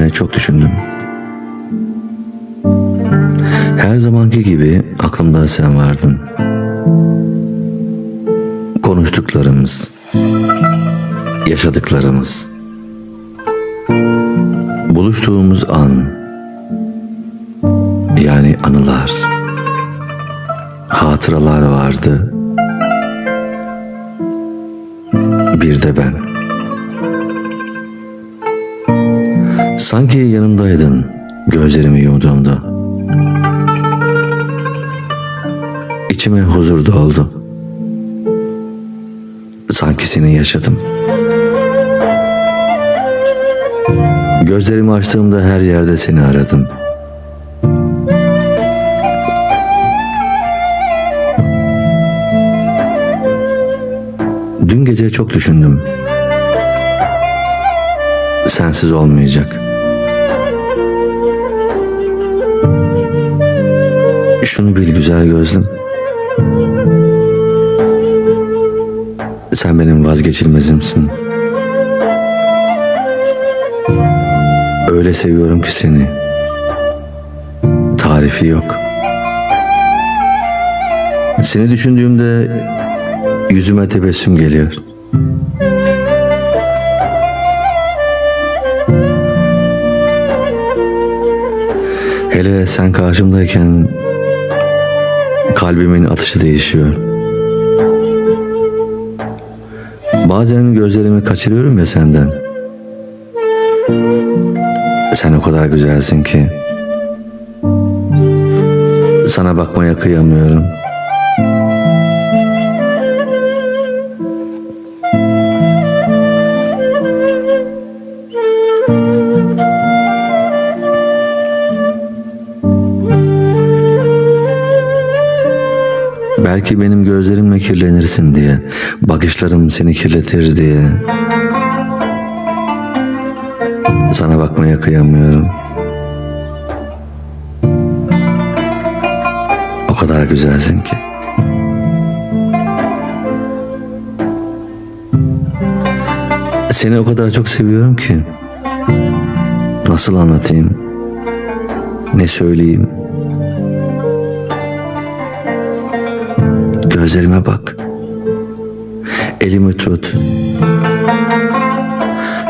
gece çok düşündüm. Her zamanki gibi aklımda sen vardın. Konuştuklarımız, yaşadıklarımız, buluştuğumuz an, yani anılar, hatıralar vardı. Bir de ben. Sanki yanımdaydın gözlerimi yumduğumda. İçime huzur doldu. Sanki seni yaşadım. Gözlerimi açtığımda her yerde seni aradım. Dün gece çok düşündüm. Sensiz olmayacak. Şunu bil güzel gözlüm. Sen benim vazgeçilmezimsin. Öyle seviyorum ki seni. Tarifi yok. Seni düşündüğümde yüzüme tebessüm geliyor. Hele sen karşımdayken kalbimin atışı değişiyor. Bazen gözlerimi kaçırıyorum ya senden. Sen o kadar güzelsin ki. Sana bakmaya kıyamıyorum. Belki benim gözlerimle kirlenirsin diye, bakışlarım seni kirletir diye. Sana bakmaya kıyamıyorum. O kadar güzelsin ki. Seni o kadar çok seviyorum ki. Nasıl anlatayım? Ne söyleyeyim? Gözlerime bak. Elimi tut.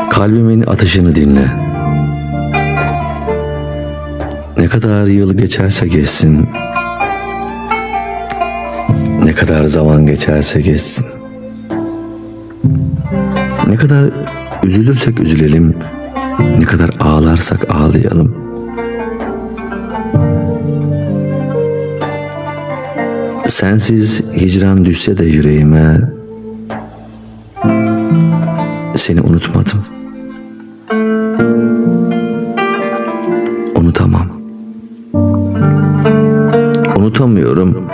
Kalbimin atışını dinle. Ne kadar yıl geçerse geçsin. Ne kadar zaman geçerse geçsin. Ne kadar üzülürsek üzülelim. Ne kadar ağlarsak ağlayalım. Sensiz hicran düşse de yüreğime Seni unutmadım. Unutamam. Unutamıyorum.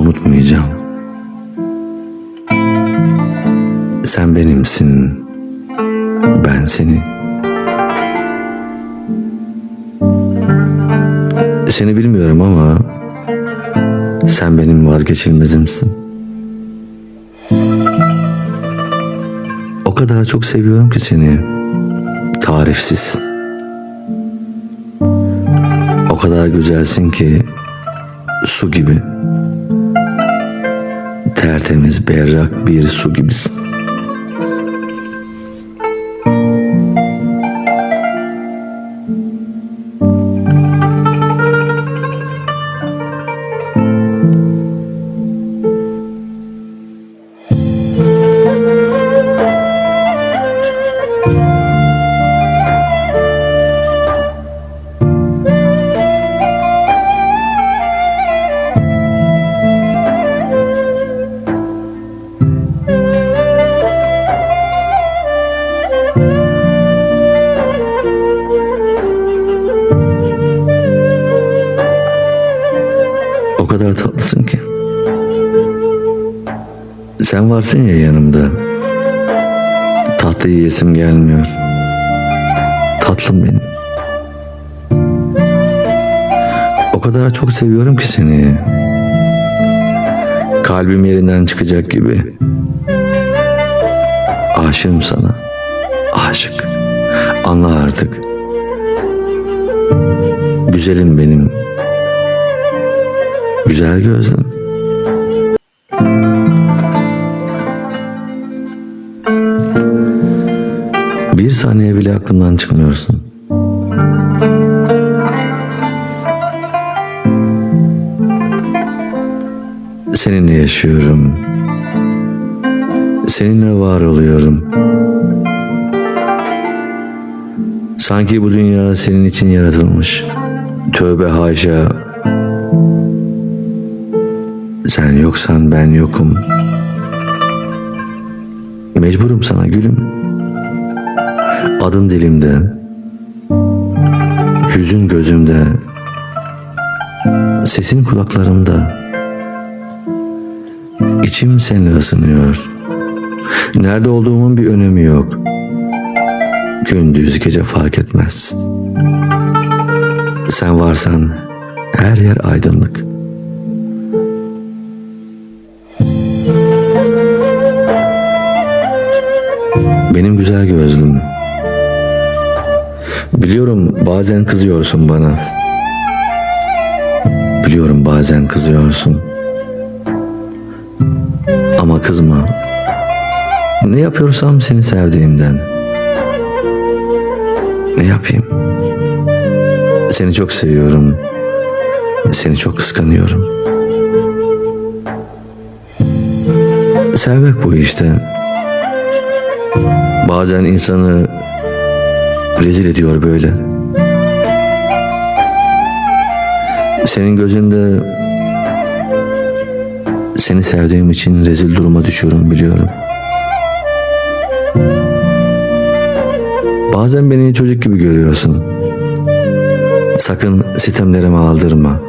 Unutmayacağım. Sen benimsin. Ben senin. Seni bilmiyorum ama sen benim vazgeçilmezimsin. O kadar çok seviyorum ki seni. Tarifsiz. O kadar güzelsin ki su gibi. Tertemiz, berrak bir su gibisin. Tatlısın ki. Sen varsın ya yanımda. Tatlı yiyesim gelmiyor. Tatlım benim. O kadar çok seviyorum ki seni. Kalbim yerinden çıkacak gibi. Aşığım sana. Aşık. Anla artık. Güzelim benim. Güzel gözlüm. Bir saniye bile aklımdan çıkmıyorsun. Seninle yaşıyorum. Seninle var oluyorum. Sanki bu dünya senin için yaratılmış. Tövbe haşa. Sen yoksan ben yokum. Mecburum sana gülüm. Adın dilimde. Yüzün gözümde. Sesin kulaklarımda. İçim seninle ısınıyor. Nerede olduğumun bir önemi yok. Gündüz gece fark etmez. Sen varsan her yer aydınlık. Benim güzel gözlüm. Biliyorum bazen kızıyorsun bana. Biliyorum bazen kızıyorsun. Ama kızma. Ne yapıyorsam seni sevdiğimden. Ne yapayım? Seni çok seviyorum. Seni çok kıskanıyorum. Sevmek bu işte. Bazen insanı rezil ediyor böyle. Senin gözünde seni sevdiğim için rezil duruma düşüyorum biliyorum. Bazen beni çocuk gibi görüyorsun. Sakın sitemlerime aldırma.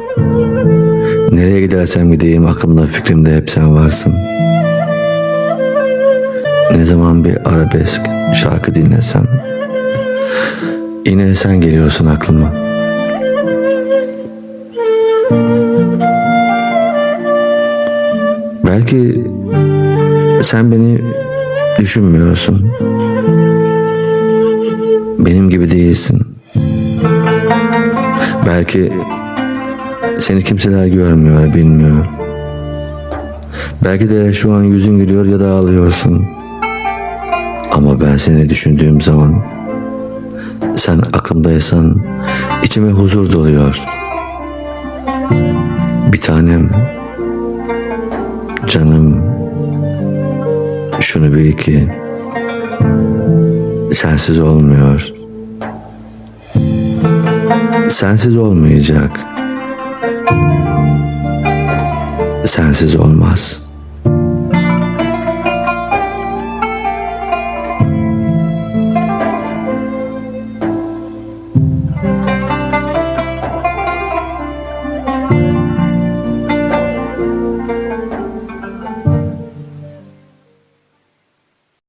Nereye gidersem gideyim aklımda fikrimde hep sen varsın. Ne zaman bir arabesk şarkı dinlesem yine sen geliyorsun aklıma. Belki sen beni düşünmüyorsun. Benim gibi değilsin. Belki seni kimseler görmüyor, bilmiyor. Belki de şu an yüzün gülüyor ya da ağlıyorsun. Ama ben seni düşündüğüm zaman sen aklımdaysan içime huzur doluyor. Bir tanem, canım, şunu bil ki sensiz olmuyor. Sensiz olmayacak. Sensiz olmaz.''